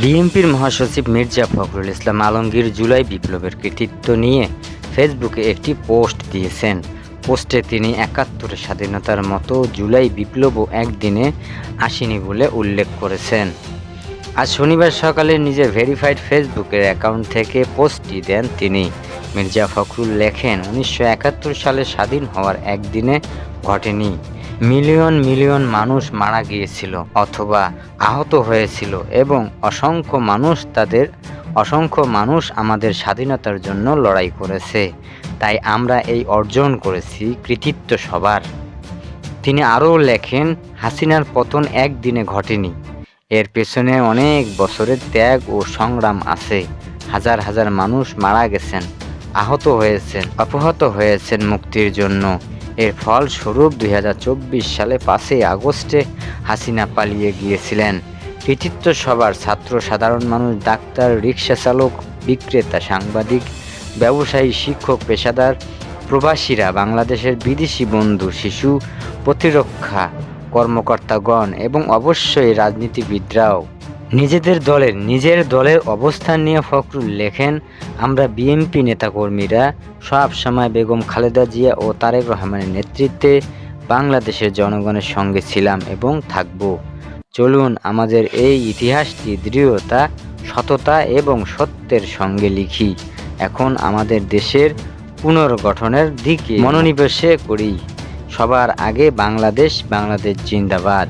বিএনপির মহাসচিব মির্জা ফখরুল ইসলাম আলমগীর জুলাই বিপ্লবের কৃতিত্ব নিয়ে ফেসবুকে একটি পোস্ট দিয়েছেন। পোস্টে তিনি একাত্তরের স্বাধীনতার মতো জুলাই বিপ্লবও একদিনে আসেনি বলে উল্লেখ করেছেন। আজ শনিবার সকালে নিজের ভেরিফাইড ফেসবুকের অ্যাকাউন্ট থেকে পোস্টটি দেন তিনি। মির্জা ফখরুল লেখেন, উনিশশো একাত্তর সালে স্বাধীন হওয়ার একদিনে ঘটেনি। মিলিয়ন মিলিয়ন মানুষ মারা গিয়েছিল অথবা আহত হয়েছিল এবং অসংখ্য মানুষ তাদের, অসংখ্য মানুষ আমাদের স্বাধীনতার জন্য লড়াই করেছে। তাই আমরা এই অর্জন করেছি কৃতিত্ব সবার। তিনি আরও লেখেন, হাসিনার পতন একদিনে ঘটেনি। এর পেছনে অনেক বছরের ত্যাগ ও সংগ্রাম আছে। হাজার হাজার মানুষ মারা গেছেন, আহত হয়েছেন, অপহত হয়েছেন মুক্তির জন্য। এর ফলস্বরূপ দুই হাজার চব্বিশ সালে পাঁচই আগস্টে হাসিনা পালিয়ে গিয়েছিলেন। কৃতিত্ব সবার ছাত্র সাধারণ মানুষ, ডাক্তার রিক্সা চালক, বিক্রেতা, সাংবাদিক, ব্যবসায়ী, শিক্ষক, পেশাদার, প্রবাসীরা, বাংলাদেশের বিদেশি বন্ধু, শিশু প্রতিরক্ষা কর্মকর্তাগণ এবং অবশ্যই রাজনীতিবিদরাও। নিজেদের দলের, নিজের দলের অবস্থান নিয়ে ফখরুল লেখেন আমরা বিএনপি নেতাকর্মীরা সব সময় বেগম খালেদা জিয়া ও তারেক রহমানের নেতৃত্বে বাংলাদেশের জনগণের সঙ্গে ছিলাম এবং থাকব। চলুন আমাদের এই ইতিহাসটি, দৃঢ়তা, সততা এবং সত্যের সঙ্গে লিখি। এখন আমাদের দেশের পুনর্গঠনের দিকে মনোনিবেশে করি। সবার আগে বাংলাদেশ বাংলাদেশ জিন্দাবাদ।